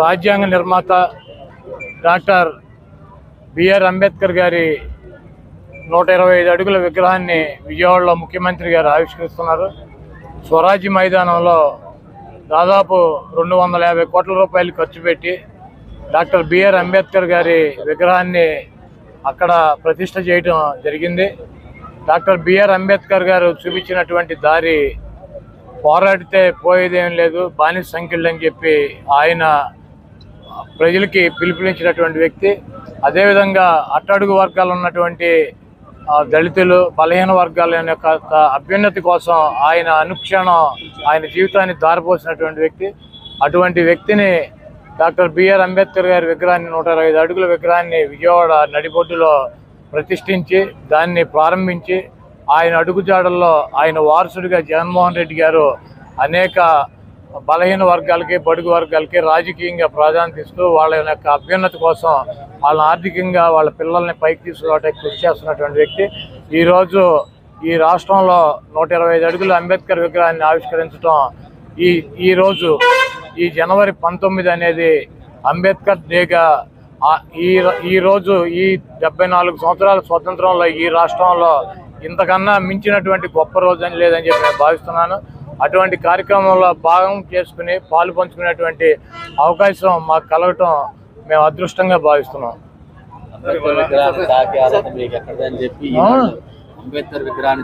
రాజ్యాంగ నిర్మాత doctor BR Ambedkar గారి నూట ఇరవై ఐదు అడుగుల విగ్రహాన్ని విజయవాడలో ముఖ్యమంత్రి గారు ఆవిష్కరిస్తున్నారు. స్వరాజ్య మైదానంలో దాదాపు రెండు వందల యాభై కోట్ల రూపాయలు ఖర్చు పెట్టి డాక్టర్ బిఆర్ అంబేద్కర్ గారి విగ్రహాన్ని అక్కడ ప్రతిష్ట చేయడం జరిగింది. డాక్టర్ బిఆర్ అంబేద్కర్ గారు చూపించినటువంటి దారి పోరాడితే పోయేదేం లేదు బానిస సంఖ్యలు అని చెప్పి ఆయన ప్రజలకి పిలుపునిచ్చినటువంటి వ్యక్తి. అదేవిధంగా అట్టడుగు వర్గాలు ఉన్నటువంటి దళితులు బలహీన వర్గాల యొక్క అభ్యున్నతి కోసం ఆయన అనుక్షణం ఆయన జీవితాన్ని దారిపోసినటువంటి వ్యక్తి. అటువంటి వ్యక్తిని డాక్టర్ బిఆర్ అంబేద్కర్ గారి విగ్రహాన్ని నూట ఇరవై ఐదు అడుగుల విగ్రహాన్ని విజయవాడ నడిబొడ్డులో ప్రతిష్ఠించి దాన్ని ప్రారంభించి ఆయన అడుగుజాడల్లో ఆయన వారసుడిగా జగన్మోహన్ రెడ్డి గారు అనేక బలహీన వర్గాలకి బడుగు వర్గాలకి రాజకీయంగా ప్రాధాన్యత ఇస్తూ వాళ్ళ యొక్క అభ్యున్నతి కోసం వాళ్ళ ఆర్థికంగా వాళ్ళ పిల్లల్ని పైకి తీసుకురావడానికి కృషి చేస్తున్నటువంటి వ్యక్తి. ఈరోజు ఈ రాష్ట్రంలో నూట ఇరవై ఐదు అడుగుల అంబేద్కర్ విగ్రహాన్ని ఆవిష్కరించడం ఈ ఈరోజు ఈ జనవరి పంతొమ్మిది అనేది అంబేద్కర్ డేగా ఈ ఈరోజు ఈ రోజు ఈ డెబ్బై నాలుగు సంవత్సరాల స్వతంత్రంలో ఈ రాష్ట్రంలో ఇంతకన్నా మించినటువంటి గొప్ప రోజు అని లేదని చెప్పి నేను భావిస్తున్నాను. అటువంటి కార్యక్రమంలో భాగం చేసుకుని పాలు పంచుకునేటువంటి అవకాశం మాకు కలగటం మేము అదృష్టంగా భావిస్తున్నాం. అంబేద్కర్ విగ్రహాన్ని